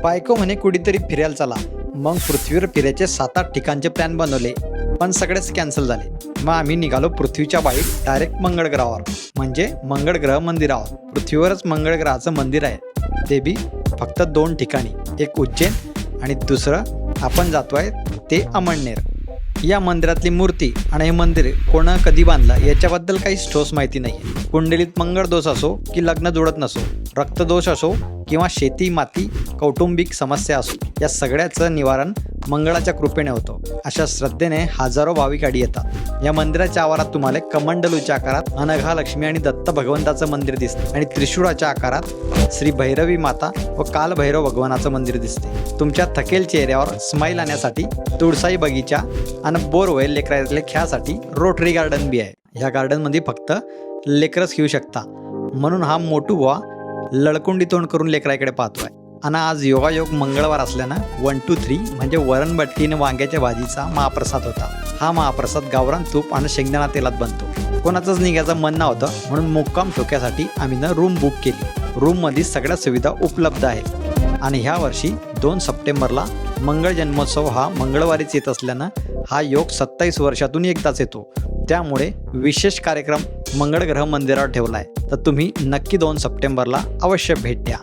बायको म्हणे कुठेतरी फिरायला चला. मग पृथ्वीवर फिरायचे सात आठ ठिकाणचे प्लॅन बनवले. पण सगळेच कॅन्सल झाले. मग आम्ही निघालो पृथ्वीच्या बाईक डायरेक्ट मंगळ ग्रहावर म्हणजे मंगळ ग्रह मंदिरावर. पृथ्वीवरच मंगळ ग्रहाचं मंदिर आहे. ते बी फक्त दोन ठिकाणी. एक उज्जैन आणि दुसरं आपण जातोय ते अमळनेर. या मंदिरातली मूर्ती आणि हे मंदिर कोणं कधी बांधलं याच्याबद्दल काहीच ठोस माहिती नाही. कुंडलीत मंगळ दोष असो की लग्न जुळत नसो रक्तदोष असो किंवा शेती माती कौटुंबिक समस्या असो या सगळ्याचं निवारण मंगळाच्या कृपेने होतो. अशा श्रद्धेने हजारो भाविक आडी येतात. या मंदिराच्या आवारात तुम्हाला कमंडलूच्या आकारात अनघा लक्ष्मी आणि दत्त भगवंताचं मंदिर दिसते आणि त्रिशूळाच्या आकारात श्री भैरवी माता व कालभैरव भगवानाचं मंदिर दिसते. तुमच्या थकेल चेहऱ्यावर स्माईल आणण्यासाठी तुळसाई बगीचा आणि बोरवेल लेकरातले खेळासाठी रोटरी गार्डन बी आहे. ह्या गार्डनमध्ये फक्त लेकरच खेळू शकता. म्हणून हा मोटू बुवा लळकुंडी तोंड करून लेकराकडे पाहतोय. आणि आज योगायोग मंगळवार असल्यानं वन टू थ्री म्हणजे वरण आणि वांग्याच्या भाजीचा महाप्रसाद होता. हा महाप्रसाद गावरान तूप आणि शेंगदाणा तेलात बनतो. कोणाचंच निघायचं मन नव्हतं म्हणून मुक्काम ठोक्यासाठी आम्ही ना रूम बुक केली. रूममध्ये सगळ्या सुविधा उपलब्ध आहेत. आणि ह्या वर्षी दोन सप्टेंबरला मंगळ जन्मोत्सव हा मंगळवारीच येत असल्यानं हा योग सत्तावीस वर्षातून एकदाच येतो. त्यामुळे विशेष कार्यक्रम मंगळ ग्रह मंदिरावर ठेवला आहे तर तुम्ही नक्की दोन सप्टेंबरला अवश्य भेट द्या.